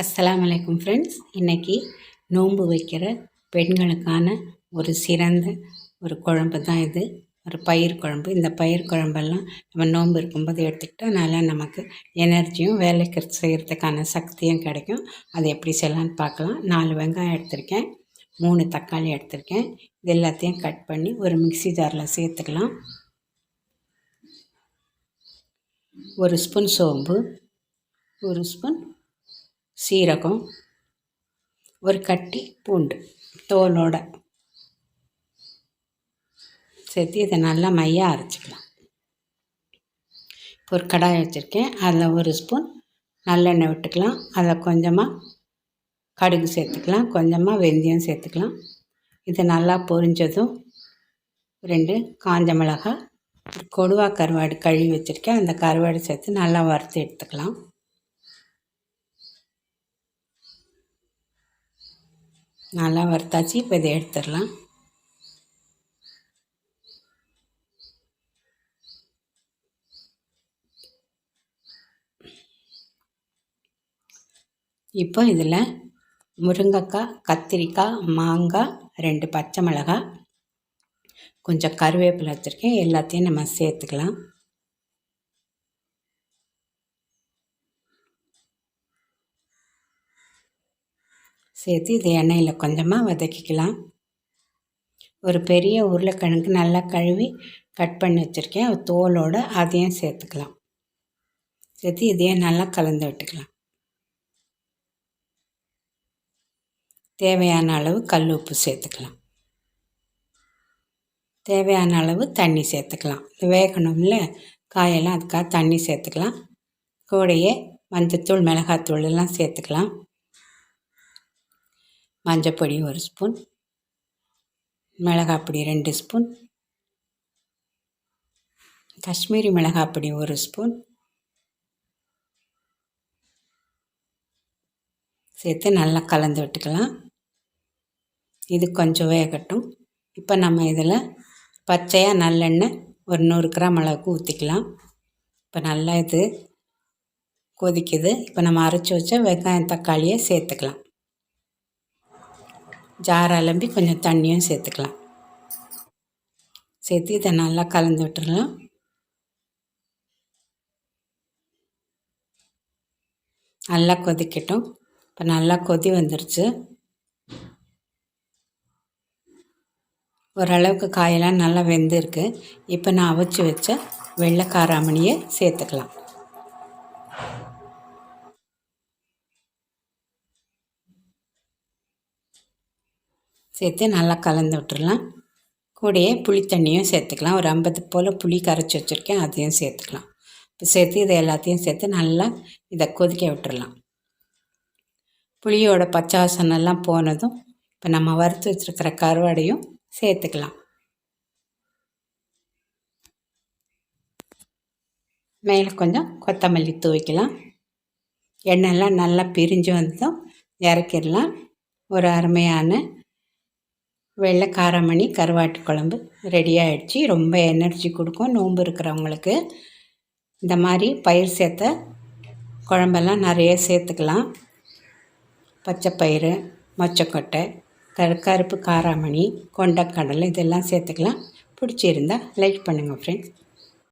அஸ்ஸலாமு வலைக்கம் ஃப்ரெண்ட்ஸ் இன்றைக்கி நோன்பு வைக்கிற பெண்களுக்கான ஒரு சிறந்த ஒரு குழம்பு தான் இது. ஒரு பயிர் குழம்பு. இந்த பயிர் குழம்பெல்லாம் நம்ம நோன்பு இருக்கும்போது எடுத்துக்கிட்டால் நல்லா நமக்கு எனர்ஜியும் வேலைக்கு செய்கிறதுக்கான சக்தியும் கிடைக்கும். அது எப்படி செய்யலான்னு பார்க்கலாம். நாலு வெங்காயம் எடுத்திருக்கேன். மூணு தக்காளி எடுத்திருக்கேன். இது எல்லாத்தையும் கட் பண்ணி ஒரு மிக்சி ஜாரில் சேர்த்துக்கலாம். ஒரு ஸ்பூன் சோம்பு ஒரு ஸ்பூன் சீரகம் ஒரு கட்டி பூண்டு தோலோட. சேர்த்து இதை நல்லா மையாக அரைச்சிக்கலாம். இப்போ ஒரு கடாய் வச்சுருக்கேன். அதில் ஒரு ஸ்பூன் நல்லெண்ணெய் விட்டுக்கலாம். அதில் கொஞ்சமாக கடுகு சேர்த்துக்கலாம். கொஞ்சமாக வெந்தயம் சேர்த்துக்கலாம். இது நல்லா பொரிஞ்சதும் ரெண்டு காஞ்ச மிளகாய் கொடுவா கருவாடு கழுவி வச்சுருக்கேன். அந்த கருவாடு சேர்த்து நல்லா வறுத்து எடுத்துக்கலாம். நல்லா வறுத்தாச்சு இப்போ இதை எடுத்துடலாம். இப்போ இதில் முருங்கைக்காய் கத்திரிக்காய் மாங்காய் ரெண்டு பச்சை மிளகாய் கொஞ்சம் கருவேப்பிலை வச்சுருக்கேன். எல்லாத்தையும் நம்ம சேர்த்துக்கலாம். சேர்த்து இது எண்ணெயில் கொஞ்சமாக வதக்கிக்கலாம். ஒரு பெரிய உருளைக்கிழங்கு நல்லா கழுவி கட் பண்ணி வச்சுருக்கேன். தோலோடு அதையும் சேர்த்துக்கலாம். சேர்த்து இதையும் நல்லா கலந்து விட்டுக்கலாம். தேவையான அளவு கல் உப்பு சேர்த்துக்கலாம். தேவையான அளவு தண்ணி சேர்த்துக்கலாம். வேகணும்ல? காயெல்லாம் அதுக்காக தண்ணி சேர்த்துக்கலாம். கூடையே மஞ்சத்தூள் மிளகாத்தூள் எல்லாம் சேர்த்துக்கலாம். மஞ்சப்பொடி ஒரு ஸ்பூன் மிளகாப்பொடி ரெண்டு ஸ்பூன் காஷ்மீரி மிளகாப்பொடி ஒரு ஸ்பூன் சேர்த்து நல்லா கலந்து விட்டுக்கலாம். இது கொஞ்சம் வேகட்டும். இப்போ நம்ம இதில் பச்சையாக நல்லெண்ணெய் ஒரு நூறு கிராம் அளவுக்கு ஊற்றிக்கலாம். இப்போ நல்லா இது கொதிக்குது. இப்போ நம்ம அரைச்சி வச்ச வெங்காயம் தக்காளியை சேர்த்துக்கலாம். ஜார் அலம்பி கொஞ்சம் தண்ணியும் சேர்த்துக்கலாம். சேர்த்து இதை நல்லா கலந்து விட்டுடலாம் நல்லா கொதிக்கட்டும். இப்போ நல்லா கொதி வந்துருச்சு. ஓரளவுக்கு காயெல்லாம் நல்லா வெந்திருக்கு. இப்போ நான் அவிச்சு வச்ச வெள்ளை காராமணியை சேர்த்துக்கலாம். சேர்த்து நல்லா கலந்து விட்டுடலாம் கூடயே புளி தண்ணியும் சேர்த்துக்கலாம். ஒரு ஐம்பது போல் புளி கரைச்சி வச்சுருக்கேன் அதையும் சேர்த்துக்கலாம். இப்போ சேர்த்து இதை எல்லாத்தையும் சேர்த்து நல்லா இதை கொதிக்க விட்டுடலாம் புளியோட பச்சாசனெல்லாம் போனதும் இப்போ நம்ம வறுத்து வச்சுருக்கிற கருவாடையும் சேர்த்துக்கலாம். மேலே கொஞ்சம் கொத்தமல்லி தூவிக்கலாம். எண்ணெய்லாம் நல்லா பிரிஞ்சு வந்ததும் இறக்கிடலாம். ஒரு அருமையான வெள்ளை காரமணி கருவாட்டு குழம்பு ரெடி ஆகிடுச்சி ரொம்ப எனர்ஜி கொடுக்கும். நோன்பு இருக்கிறவங்களுக்கு இந்த மாதிரி பயிர் சேர்த்த குழம்பெல்லாம் நிறைய சேர்த்துக்கலாம். பச்சைப்பயிறு மொச்சக்கொட்டை கரு கருப்பு காராமணி கொண்டக்கடலை இதெல்லாம் சேர்த்துக்கலாம். பிடிச்சிருந்தா லைக் பண்ணுங்கள் ஃப்ரெண்ட்ஸ்